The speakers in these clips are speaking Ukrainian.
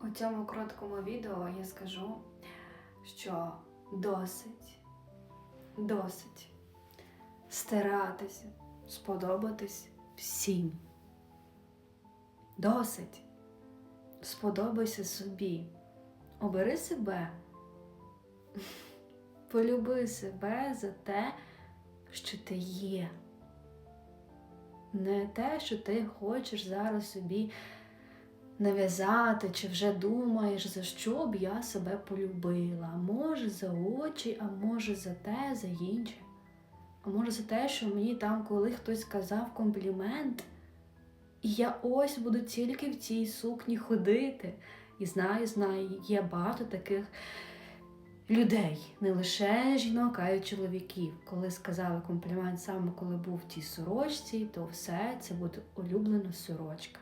У цьому короткому відео я скажу, що досить, досить старатися сподобатись всім. Досить. Сподобайся собі. Обери себе. Полюби себе за те, що ти є. Не те, що ти хочеш зараз собі нав'язати, чи вже думаєш, за що б я себе полюбила. Може за очі, а може за те, за інше. А може за те, що мені там, коли хтось сказав комплімент, і я ось буду тільки в цій сукні ходити. І знаю, знаю, є багато таких людей, не лише жінок, а й чоловіків. Коли сказали комплімент саме коли був в тій сорочці, то все це буде улюблена сорочка.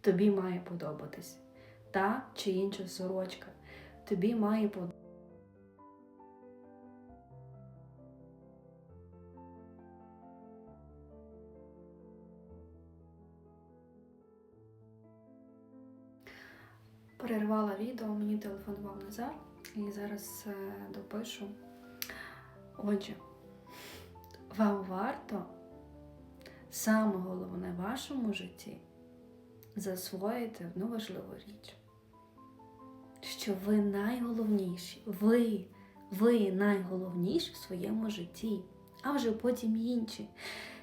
Тобі має подобатись та чи інша сорочка. Тобі має подобатись. Перервала відео, мені телефонував Назар, і зараз е, допишу. Отже, вам варто саме головне в вашому житті засвоїти одну важливу річ, що ви найголовніші, ви, ви найголовніші в своєму житті, а вже потім інші.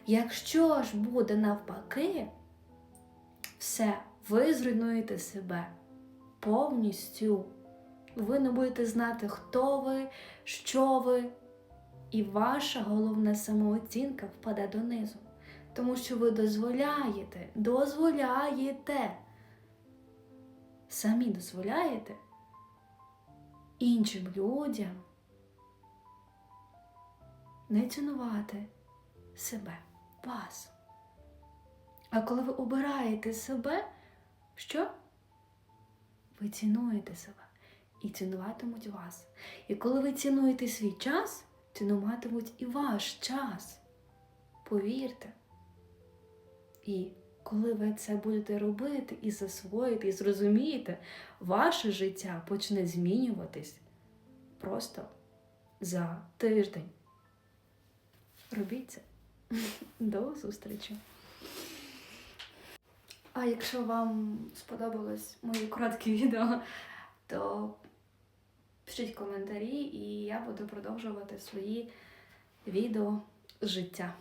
Якщо ж буде навпаки, все, ви зруйнуєте себе повністю. Ви не будете знати, хто ви, що ви, і ваша головна самооцінка впаде донизу. Тому що ви дозволяєте, дозволяєте, самі дозволяєте іншим людям не цінувати себе, вас. А коли ви обираєте себе, що? Ви цінуєте себе і цінуватимуть вас. І коли ви цінуєте свій час, цінуватимуть і ваш час. Повірте. І коли ви це будете робити і засвоїте, і зрозумієте, ваше життя почне змінюватись просто за тиждень. Робіть це. До зустрічі! А якщо вам сподобалось мої короткі відео, то пишіть коментарі, і я буду продовжувати свої відео з життя.